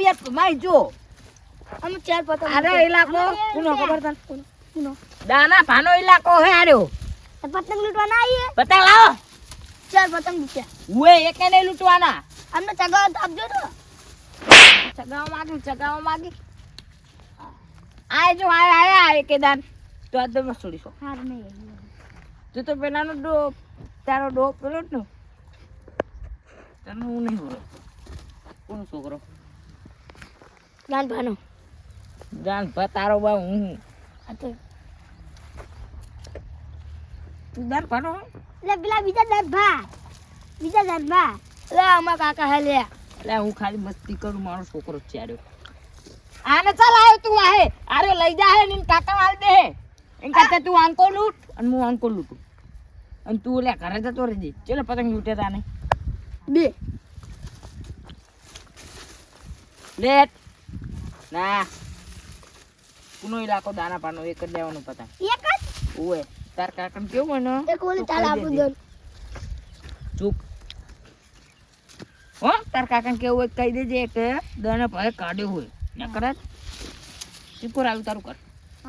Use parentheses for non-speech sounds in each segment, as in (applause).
બી મારી જો. અમે ચાર પતંગ આરે ઇલાકો કોનો ખબર તને કોનો દાના ભાનો ઇલાકો હે આર્યો પતંગ લૂંટવાના આવીએ પતંગ લાવો. ચાર પતંગ લૂંટ્યા હુએ એકે નહીં લૂંટવાના. અમને ચગાવ તો આપજો તો. ચગાવ માગી ચગાવ માગી. આય જો આય આય આય કેદાન તો આ તો છોડીશો હાર નહીં. તું તો પેલાનો ડોપ તારો ડોપ પેલો જ ને. તને હું નહીં બોલો કોનો છોકરો? ગાન ભાનો જાન ભા તારો બા હું. આ તો તું દાન ભાનો હે? એટલે પેલા બીજા દાંત ભા. બીજા દાંત ભા. એટલે અમાર કાકા હે લે. એટલે હું ખાલી મસ્તી કરું મારો છોકરો ચાર્યો આને ચાલ આવ્યો તું આહે. આર્યો લઈ જા હે ને કાકા માર દે એમ કરતા તું આંકો લૂટ. અને હું આંકો લૂટું. અને તું ઓલા ઘરે જતો રહેજે. ચલો પતંગ લૂટે તાને બે. લેટ. ના. કુનો ઇલાકો દાના પાનો એક જ લેવાનો પતંગ. એક જ? ઓએ તાર કાકણ કેવું ને એક ઓલી તું ચાલ આપું દો. ચૂપ. હો તાર કાકણ કેવું હોય કહી દેજે કે દને ભાઈ કાઢ્યો હોય. ના કરત ચીપોર આવ્યું તારું કર.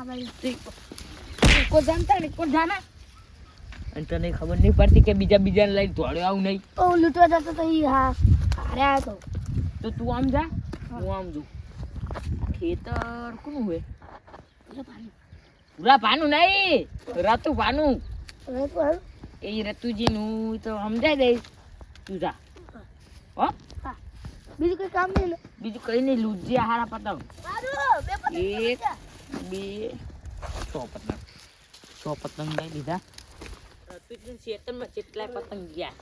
બાજુ જાણતા ને કો જાના અને તને ખબર નહીં પડતી કે બીજા બીજાને લઈને દોડ્યો આવું નહીં. ઓ લૂંટવા જતો તો ઈ હા હારે આવ્યો તો. તો તું આમ જા હું આમ જઉં. ખેતર કોનું હોય પૂરા ભાનું નહીં રતુ ભાનું. એ રતુજી નું તો સમજાઈ દઈશ તું જા. હો? બીજું કઈ કામ નહીં બીજું કઈ નહીં લુજી હારા પતંગ. બે એક બે સો પતંગ. સો પતંગ લઈ લીધા. રતુજી ખેતરમાં કેટલાય પતંગ ગયા.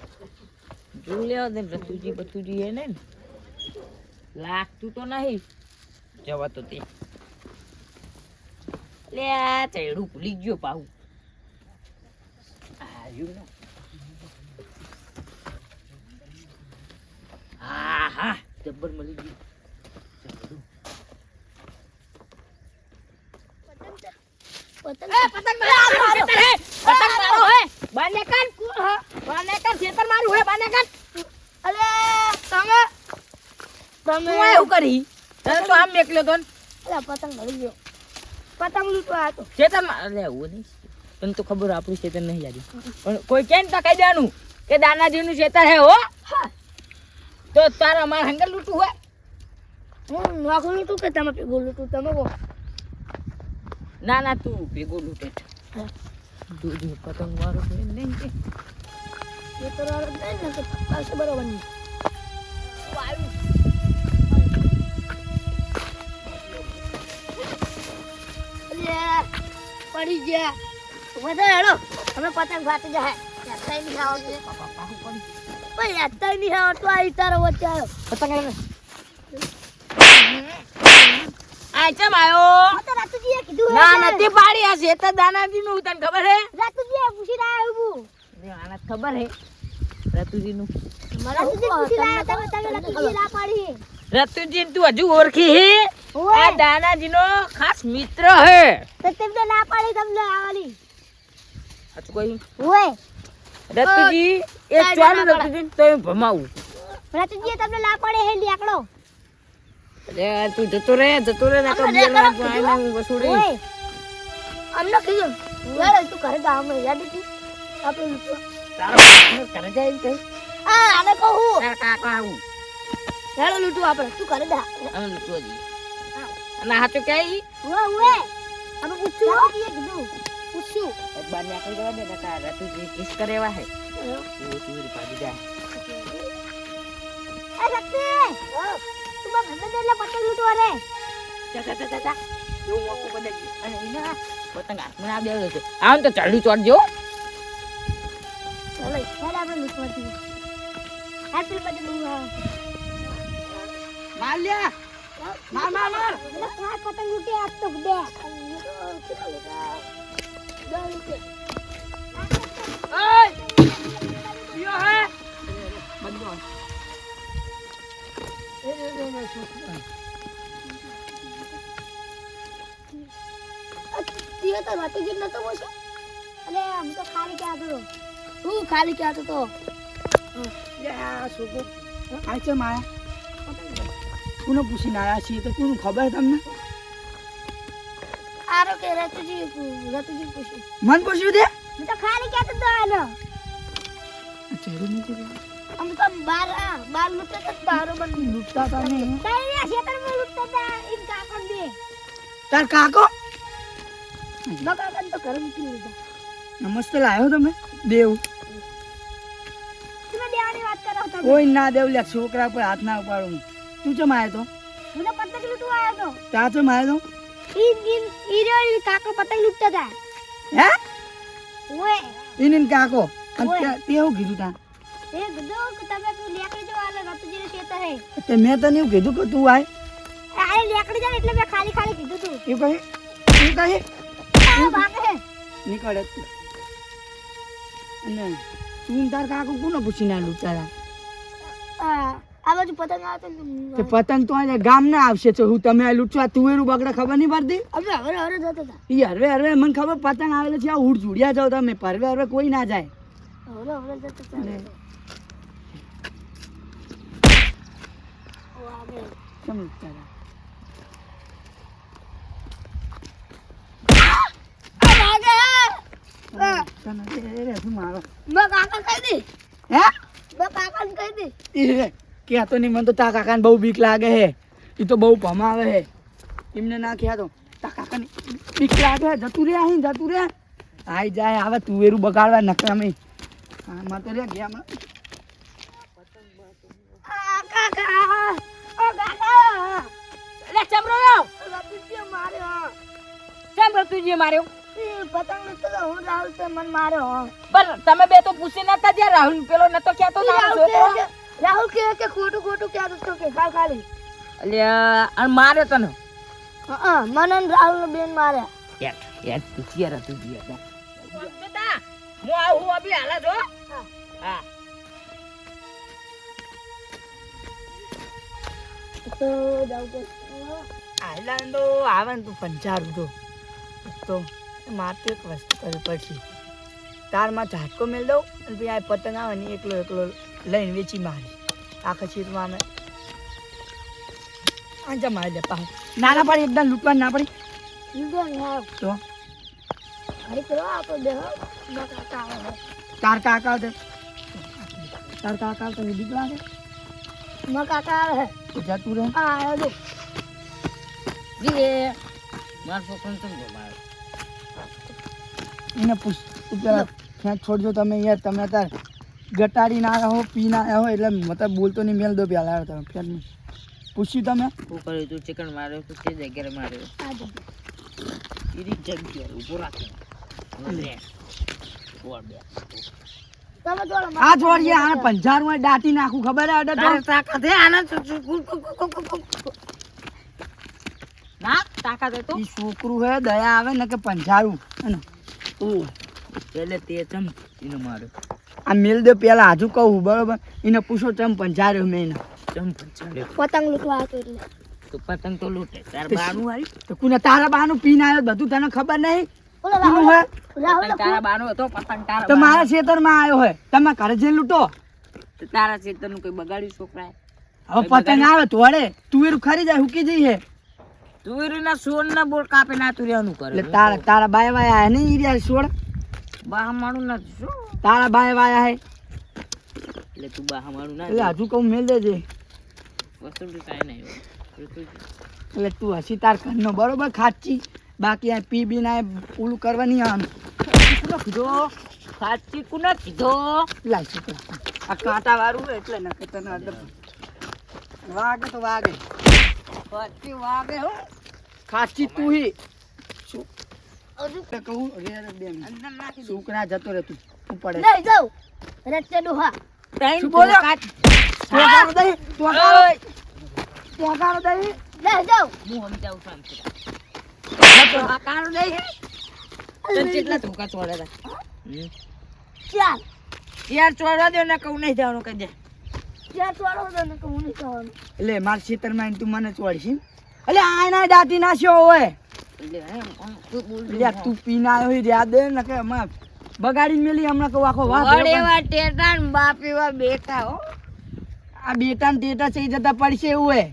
જોઈ લેવા દે રતુજી બતુજી હે ને. લાગતું તો નહીં. જવા તો. તે લે આ ચેડું ભૂલી ગયો પાહુ. આવ્યું ને. હા હા જબ્બર મળી ગયું. પતંગ પતંગ મારો. પતંગ મારો. હે બાને કાન ખેતર મારું હે બાને અરે તમે તમે એવું કરી? તને તો આમ એકલો તો પતંગ મળી ગયો પતંગ લૂંટવા હતો તો માં અલે એવું નહીં. તને તો ખબર આપણું ચેતન નહીં યાદી પણ કોઈ કેમ તો કહી દેવાનું કે દાનાજીનું નું ખેતર હે. હો. તો તારા અમારા હંગર લૂંટું હોય. હું નોખું લૂંટું કે તમે ભેગું લૂંટું? તમે કહો. ના ના તું ભેગો લૂંટે. દૂધ પતંગ વાળો નહીં એ તો બરોબર નહીં. પડી ગયા. વધારે હેડો. અમે પતંગ ફાટી જાય યાત્રા નહીં આવડે પણ યાત્રા નહીં આવડતું. આ તારો વચ્ચે આવ્યો. પતંગ લઈને. આ ચમ આયો આ તો રાતુજીએ કીધું ના. નથી પાડી. આ ખેતર દાનાજી નું તને ખબર હે? આવ્યો. આને ખબર રતુજી નું રાતુજીએ પૂછીને આવ્યા તમે તમે રાતુજીએ ના પાડી. રતુજી તું હજુ ઓળખી હે. આ દાનાજી નો ખાસ મિત્ર હે. તો તેમને ના પાડી તમને આવવાની. સાચું કહ્યું ઓય. રતુજી એ ચાલુ. રતુજી તો હું ભમાવું. રતુજી તમને ના પાડે હે લાકડો અરે તું જતો રે જતો રે ના તો બે ના. આઈને હું વસુડી ઓય. અમને કીધું યાર તું ઘરે ગામમાં યાદ હતી આપણે ઘરે જાય એમ આ આને કહું. કાકા આવું. હેડો લૂટું આપણે. તું ઘરે જા અમે લૂટવા જઈએ અને સાચું કે ઈ? ઓય ઓય અમે પૂછ્યું રાતુજીએ કીધું. પૂછ્યું એક બાર ને આખી જવા દે ને તાર રતુજી કિસ કરે એવા હે. તું તું પાડી જા. એ શક્તિ તું મારા ઘરે એટલે પતંગ લૂંટવા રે જા જા જા જા જો. હું આખું અને એના પતંગ હાથમાં આ દેવો છે આમ તો ચડ્યું ચોડજો. ચાલો હેડ આપણે લૂંટવા જઈએ હેડ પેલી બાજુ લૂંટવા. માર માર માર પાંચ પતંગ લૂંટે આજ તો બે ખાલી ક્યાં હતો તું માયા. કોને પૂછીને આવ્યા છીએ તો કોનું ખબર તમને? આરો કે રતુજી રતુજી પૂછ્યું મન પૂછ્યું તે? હું તો ખાલી કહેતો તો આનો. ચહેરું નથી રહ્યું. અમે તો બાર બાર લૂટતા હતા બારો બન લૂંટતા હતા ને તારી ખેતરમાં લૂટતા હતા એમ કાકા બે. તાર કાકો? બકાકા તો ઘરે મૂકી લીધા નમસ્તે લાવ્યો તમે દેવ. તમે દેવાની વાત કરો તમે. કોઈ ના દેવ લે છોકરા પર હાથ ના ઉપાડું તું ચમ આવ્યો તો. હું તો પતંગ લૂંટવા આવ્યો ત્યાં ચમ આવ્યો તો. ઈન ઈ ઈ રહ્યો ઈ કાકો પતંગ લૂંટતા હતા તો. હે? ઓએ એને ને કાકો. અને ઓય. તે- તે એવું કીધું તા. એ ગધો કે તમે તું લેકડી જો આલે રતુજી ને ખેતર હે. તે મેં તને એવું કીધું કે તું આય. આ લેકડી જાય એટલે મેં ખાલી ખાલી કીધું તું. એ કહે? એ કહે? આ ભાગે નીકળે. અને તું તાર કાકો કોને પૂછીને આ હતા આ આ બાજુ પતંગ આવે તે પતંગ તો આજે ગામ ના આવશે. તો હું તમે લૂંટવા તુવેરું બગડે ખબર નહીં પડતી? હવે હવે હવે જતો હતા. ઈ હરવે હરવે મને ખબર પતંગ આવેલો છે આ ઉડ જુડિયા જાવ તમે. પરવે હરવે કોઈ ના જાય. હવે હવે જતો કેમ લૂંટતા તને એ રે શું મારો? કાકા કહી દી. હે? મેં કાકાને કહી દી. રે. કહેતો નહીં મને તો તા કાકાને બહુ બીક લાગે હે. એ તો બહુ ભમાવે હે. એમને ના કહ્યા તો તા કાકાને બીક લાગે હે જતું રે અહીં જતું રે. આઈ જાય હવે તુવેરું બગાડવા નકામી હા માં તો રે ગયા માર્યો? તો તે તમે બે તો પૂછી નતા જ્યાં રાહુલ પેલો નતો ક્યાં નાનો રાહુલ કે કે ખોટું ખોટું કહેતો દોસ્તો કે ખાલી ખાલી. અલ્યા અને મારે તને. હા મને રાહુલ રાહુલ બેન મારે. એટ યાર પૂછીએ તું હતા બેટા હું આવું અભી હાલા જો હા. તો જાવ તો. આવે ને તું પંચારું તો તો મારે તો એક વસ્તુ કરવી પડશે. તારમાં ઝાટકો મેળ દઉં અને પછી આ પતંગ આવે ને એકલો એકલો લઈને વેચી મારી. આખા ચીરમાં આંજા મારી દે પાછું નાના પડી એકદમ લૂંટવા ના પડી. લીધો ને હા તો હરી કરો આપો દે હો. ના કાકા આવે તાર કાકા આવતે તાર દીકરા છે. બીક કાકા આવે. તો જતું રહે. હા આવ્યો જો જીએ માર છોકરાને કેમ બોલાવે એને પૂછ તું પેલા ક્યાંક છોડજો તમે યાર તમે તાર ગટાડી ના આવ્યા હો પી ના આવ્યા હો એટલે મતલબ બોલતો નહીં મેલ દો પેલા આવ્યો તમે ફેર પૂછ્યું તમે? શું કર્યું તું ચિકન માર્યો તો તે જગ્યાએ માર્યો. એની જગ્યાએ ઊભો રાખે. લે. બોલ બે. તમે થોડો આ છોડીએ આને પંજારમાં દાટી નાખું ખબર તો તાકાત હે આના. ના તાકાત તો? છોકરું હે દયા આવે ને કે પંજારું. હે ને એટલે તે ચમ એને માર્યો. આ મેલ દે પેલા હજુ કહું બરોબર? એને પૂછો ચમ પંજાર્યો મેં એને ચમ પતંગ લૂંટવા હતો એટલે. તો પતંગ તો લૂંટે તાર બાનું વાળી તો કુને તારા બાનું પીને આવ્યો બધું તને ખબર નહીં? બોલો કોનું રાહુલ હે? રાહુલ પતંગ તારા બાનો હતો પતંગ તારા તો મારા બાનો. ખેતરમાં આવ્યો હોય તમે ઘરે જઈને લૂંટો. તારા ચેતનનું કોઈ બગાડ્યું છોકરાએ? હવે પતંગ આવે તો વળે. તુવેરું ખરી જાય હુકી જઈ હે. તુવેરીના સોળ ના બોલ કાપે ના તુરિયાનું કરે એટલે તારા તારા બાય બાય હે નહીં ઈ રહ્યા છોડ બા મારું નથી શું તારા બાય વાયા હે. એટલે તું બા મારું ના એટલે હજુ કહું મેલ દેજે. વસ્તુ તો કાંઈ નહીં. તું એટલે તું હસી તાર ઘરનો બરોબર? ખાચી બાકી આ પી બી ના પૂલું કરવાની આમ. કીધો સાચી કોને કીધો? લાય છોકરા. આ કાંટા વાળું એટલે નકે તને અડે વાગે તો વાગે. સાચી વાગે હો. ખાચી તું હી. કહું રે દે. છોકરા જતો રે તું તું પડે. લઈ જાઉં. રસ્તે ડોહા? ધોકા જ- ટોકારો દઈ ટોકારો ઓય! ટોકારો દઈ. લે જાઉં. હું સમજાવું શાંતિ ધોકા કાઢો નહીં હે? તને કેટલા ધોકા ચોડ્યા? ચાલ. યાર ચોડવા દે ને કહું નહીં જવાનું કહી દે. ચાલ ચોડો તો ને હું નહીં ખાવાનું એટલે મારા ખેતરમાં તું મને ચોડીશ એટલે આના દાટી નાશ્યો હોય. એટલે તું બોલ પીને આવ્યો યાદ ને કે અમે બગાડી મેલી હમણાં કહું આખો વાત વડ એવા ટેટા ને બાપ એવા બેટા હો. આ બેટા ને ટેટા છે જતા પડશે એવું હે.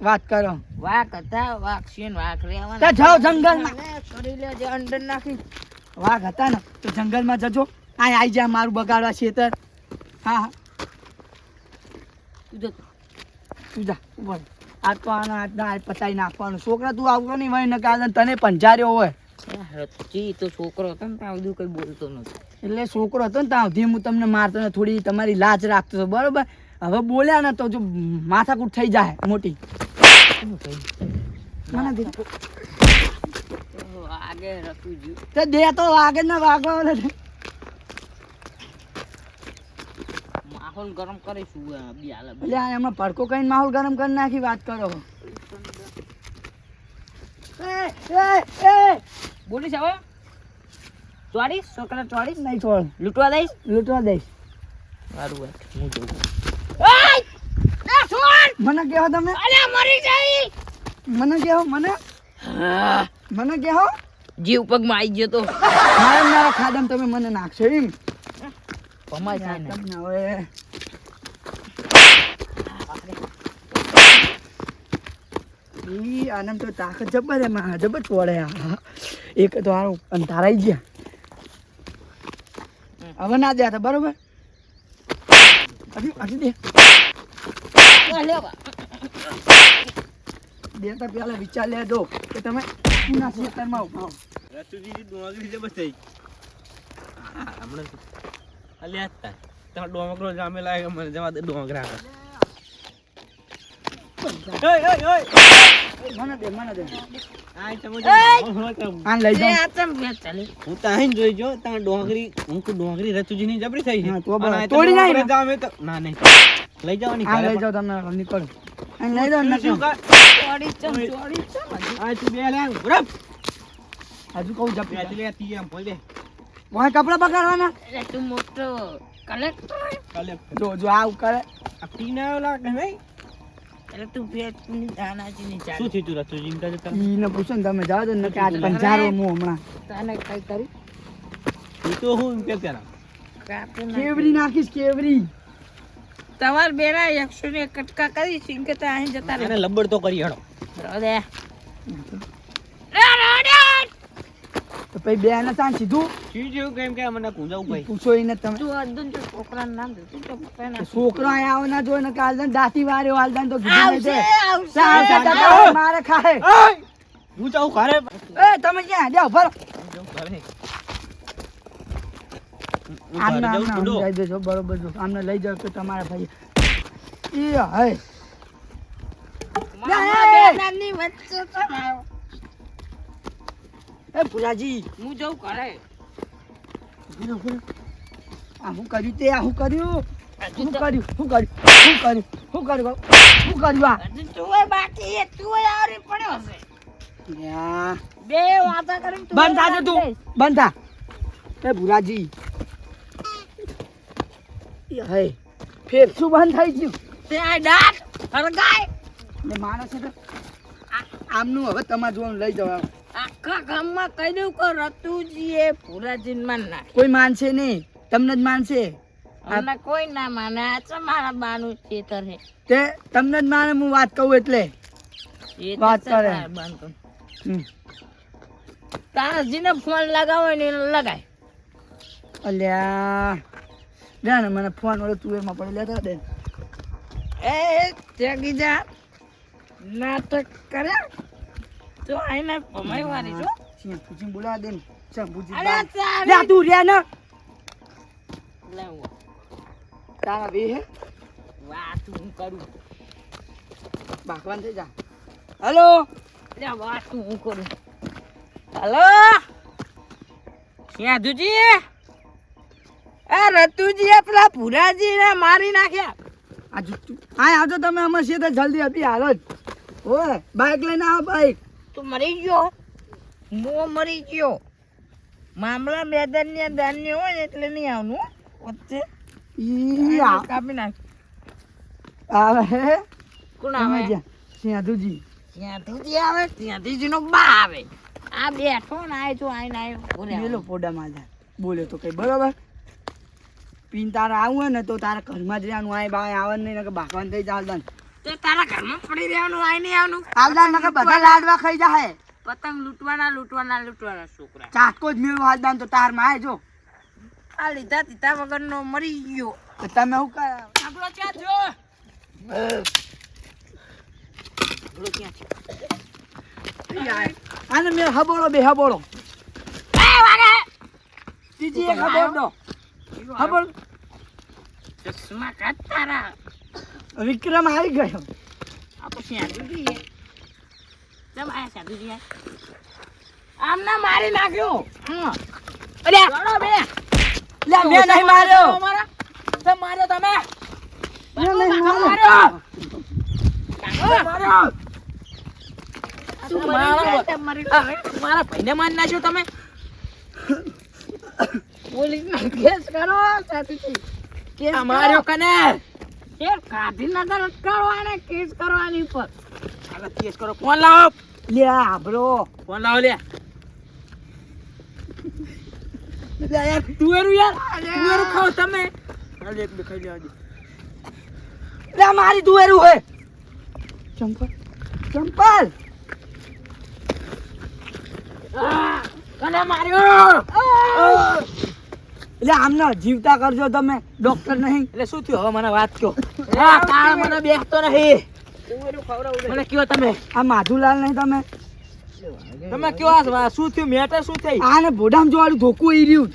વાત કરો. વાક હતા વાક છે વાક રેવાના તો જાઓ જંગલમાં. છોડી લેજે અંદર નાખી. વાઘ હતા ને તો જંગલમાં જજો. આ આઈ જા મારું બગાડવા ખેતર. હા હા. તું જા તું જા રહે. આ તો આના આજના આજ પતાઈ નાખવાનું. છોકરા તું આવતો નહીં હોય ને કાલે તને પંજાર્યો હોય. તો છોકરો હતો ને ત્યાં બધું કઈ બોલતો નતો એટલે છોકરો હતો ને ત્યાં સુધી હું તમને મારતો ને થોડી તમારી લાજ રાખતો હતો બરોબર? હવે બોલ્યા ને તો જો માથાકૂટ થઈ જાય મોટી. દે. તો વાગે ને વાગવા માહોલ ગરમ કરીશું ભલે એટલે એમાં પડકો કઈ માહોલ ગરમ કરી નાખી વાત કરો. એ એ એ! બોલીશ હવે? ચોડીશ છોકરા ચોરીસ નહીં છોડ લૂંટવા દઈશ? લૂંટવા દઈશ. સારું વાત. હું જોઉં. મને કહો તમે? મરી જાય મને કહો મને? મને કહો? જીવ પગમાં આવી ગયો તો. મારા ને મારા ખાદમ તમે મને નાખશો એમ? ભમાય થાય ને તમને હવે ઈ આનંદ તો તાકાત જબર એમાં જબર પડે આ એક તો હારું અંધારાઈ ગયા. હવે ના દે બરોબર? હજી હજી દે. દેતા પેલા વિચાર લે દો કે તમે ના ખેતરમાં ઊભા હો. રતુજી ડોંગરી બસ થઈ. હમણાં. અલ્યા તાર. તમારો ડોંગરો જામે લાગે મને જવા દે તમે આન લઈ જવાની લઈ જાઓ તમે નીકળો. હજુ કઉ બે વાય કપડા બગાડવાના? એટલે તું મોટો કલેક્ટર કલેક્ટર જો જો આવ કરે આ પીને આવ્યો લાગે ભાઈ એટલે તું પેટની દાનાજી ની ચાલ શું થયું તું રતુજી ને કહે ઈને પૂછો ને તમે જાઓ છો ને કે આજ પંજારો હું હમણાં. તને કઈ કરી? તું તો હું કે પેલા. કેવરી નાખીશ કેવરી તમાર બેરા એકસો ને કટકા કરી કે અહીં જતા રહે. લબ્બડ તો કરી હડો. દે રે રે રે તો પછી બે ને તાન સીધું સીધું કેમ કે મને કુંજાવું ભાઈ. પૂછો એને તમે. તું અર્જુન તો છોકરાનું નામ દે તું છોકરો અહીંયા આવે ના ને કાલ દન દાતી વાર્યો હાલ દન તો કીધું નહીં આવશે મારે ખાય હું જાઉં ઘરે. એ તમે ક્યાં? જાવ ભરો આમને આમને સમજાઈ દેજો બરોબર જો. આમને લઈ જાવ તો તમારા ભાઈ એ! હે બેનાની વચ્ચે તો આવ્યો. એ ભુલાજી. હું જઉં ઘરે. રહો. આ હું કર્યું તે આ હું કર્યું? શું કર્યું શું કર્યું શું કર્યું શું કર્યું શું કર્યું આ. તું બાકી એ તું આવરી પડ્યો છે. બે વાતા કરીને બંધ થાજે તું બંધ થા. એ ભુલાજી. હે ફેર શું બંધ થઈ ગયું? તે આ દાંત હરગાય ને માણસ આમનું હવે તમારે જોવાનું લઈ જવા આખા ગામમાં કહી દઉં કે રતુજીએ? ભુરાજીને માન નાખ કોઈ માનશે નહીં. તમને જ માનશે. અમને કોઈ ના માને. આ તો મારા બાનું ખેતર છે તે તમને જ માને હું વાત કહું એટલે. વાત કરે. તારા જેને ફોન લગાવો ને લગાય. અલ્યા. ને મને ફોન વાળો તું એમાં પડી. લેતા દે. એ ત્યાગી જા નાટક કર્યા? તો આઈને ભમાઈ વાળી છો સિંહ પૂછીને દે ને. ચાલ પૂછી અરે લે તું રે ને. લાવો. તારા બે હે. કરું? ભાગવાન થઈ જા. હલો. લે વાત હું કરું? હલો. યાદુજી એ રતુજી એ પેલા ભૂરાજી ને મારી નાખ્યા. આજુ હા આવજો તમે અમે સીધા જલ્દી હતી હાલ જ. ઓય બાઈક લઈને આવો બાઇક તું મરી ગયો? મો મરી ગયો. મામલા મેદાનની ધાન્ય હોય એટલે નહીં આવનું. વચ્ચે કાપી નાખ. આવે કોણ આવે? જ્યાં? સિંહાદુજી આવે? ત્યાંથી નો બા આવે. આ બેઠો ને આય જો આય આયો. બોલે બોલો પોડા માજા બોલ્યો તો કઈ બરોબર? પીન તારે આવું ને તો તારા ઘરમાં જ રહેવાનું. આય બાય આવે નહીં કે બાકવાન થઈ ચાલતા તે તારા ઘરમાં પડી રહેવાનું આય નહીં આવવાનું? હાલદાર નકર બધા લાડવા ખાઈ જાય પતંગ લૂંટવાના લૂંટવાના લૂંટવાના છોકરા. ચાટકો જ મેળવો હાલતા તો તારમાં જો. આ લીધા દીધા વગરનો મરી ગયો. તમે હું કા આપણો ક્યાં જો આપણો ક્યાં છે? આને મેં હબોળો બે હબોળો. ત્રીજી એક હબોળો. હબોળ ચશ્મા કાઢ તારા. વિક્રમ આવી ગયો. આમને મારી નાખ્યો. હા. અરે બે. લે મેં નહીં માર્યો. અમારા માર્યો તમે? માર્યો. માર્યો. માર્યો. મારા મારા ભાઈને નાખ્યો તમે? કેસ કરો સાથી કેસ માર્યો કને? એ ગાંધીનગર અટકાવવાને કેસ કરવાની ઉપર. આગળ કેસ કરો. ફોન લાવો. લે આભરો ફોન લાવો લે. યાર તુવેરું યાર તુવેરું ખાવ તમે. હાલ એક બે ખાઈ લેવા લે મારી તુવેરું હે. ચંપલ. ચંપલ. આ, કને માર્યો? એટલે આમને જીવતા કરજો તમે ડોક્ટર નહીં. એટલે શું થયું? હવે મને વાત કહો. આ કાળ મને બેસતો નહીં. મને કયો તમે. આ માધુલાલ નહીં તમે. તમે કયો આ શું થયું? મેટર શું થઈ? આને ભોડામ જોવાનું ધોકું ઈ રહ્યું.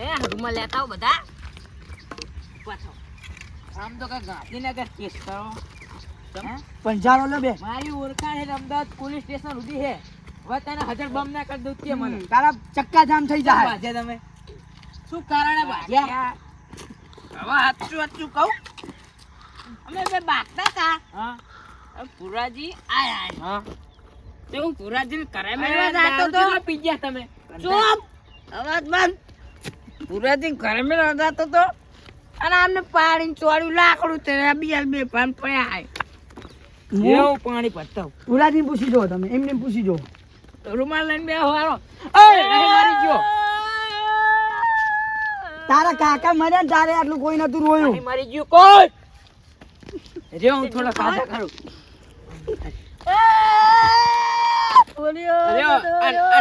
એ હાથમાં લેતા આવો બધા. પાછો આમ તો કઈ ગાંધીનગર કેસ કરો. પંજારો લે બે. મારી ઓળખાણ છે અમદાવાદ પોલીસ સ્ટેશન સુધી છે. હવે તને હજાર બમ ના કરી દઉં કે મને. તારા ચક્કા જામ થઈ જાય. તમે? શું કારણે ભાગ્યા હવે હાચું હાચું કહું. અમે બે બાગતા હતા પુરાજી આયા હા. તે હું પુરાજી કરે મેળવા જાતો તો. પી ગયા તમે? ચૂપ. અવાજ બંધ. પુરાજી ઘરે મેળવા જતો તો. અને આમને પાણી ચોડ્યું લાકડું તે બીજા બે પાન પડ્યા એવું પાણી પડતા પુરાજી પૂછી જો તમે એમને પૂછી જો રૂમાલ લઈને બે હારો. મારી ગયો તારા કાકા મર્યા ને તારે આટલું કોઈ નતું રોયું. મરી મારી કોણ કોઈ. રે હું થોડા કાઢા કરું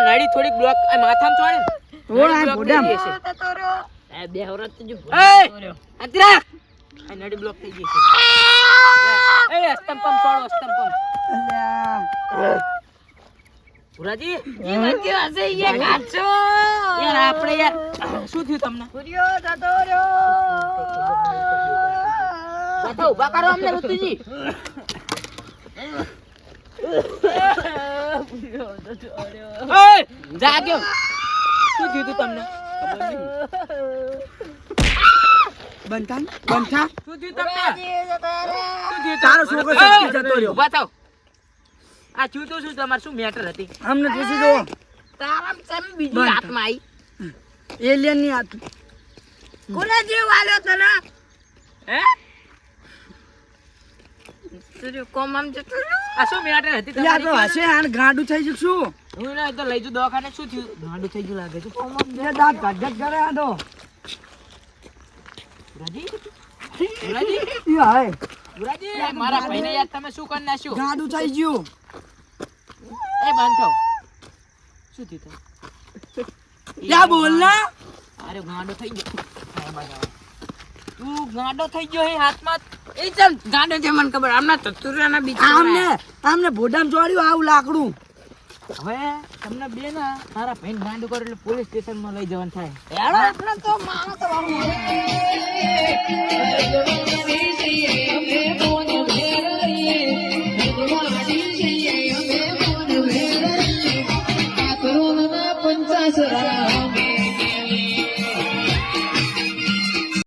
નળી થોડીક બ્લોક માથામાં ચોડે એ બે હવરત તો જો અત્રા આ નળી બ્લોક થઈ ગઈ છે. એ પંપ પંપ અલ્યા. પુરાજી જીવન કેવા છે એ કાચો. યાર આપણે યાર શું થયું તમને? સૂર્યો જતો રહ્યો. બધા ઊભા કરો અમને ઋતુજી. જાગ્યો. શું થયું તમને? બંધા બંધા શું થયું તમને? શું થયું તારો છોકરો જતો રહ્યો. ઊભા થાવ. આ થયું તો શું તમારે શું મેટર હતી? અમને પૂછી જો. તારામ સેમ બીજી આત્મા આવી એલિયનની આત્મા કોને જીવ આલ્યો તને? હે? સૂર્યો કોમ આમ જતો આ શું મેટર હતી યાર તો હશે આને ગાંડું થઈ જશું હું એને તો લઈ જઉં દવાખાને શું થયું? ગાંડું થઈ ગયું લાગે (laughs) છે એ દાંત ગટગટ કરે આ તો પુરાજી પુરાજી ઈ હાય પુરાજી મારા ભાઈને યાર તમે શું કરી નાખ્યું? ગાંડું થઈ ગયું. એ બંધ શું થયું યા બોલ ના. અરે ગાંડો થઈ ગયો. તું ગાંડો થઈ ગયો હે હાથમાં. એ ચમ. ગાંડો છે મને ખબર આમના ચતુરાના બીજા આમને આમને ભોડામ ચોડ્યું આવું લાકડું. હવે તમને બે ના મારા ભાઈ ગાંડ કરો એટલે પોલીસ સ્ટેશનમાં લઈ જવાનું થાય આપણે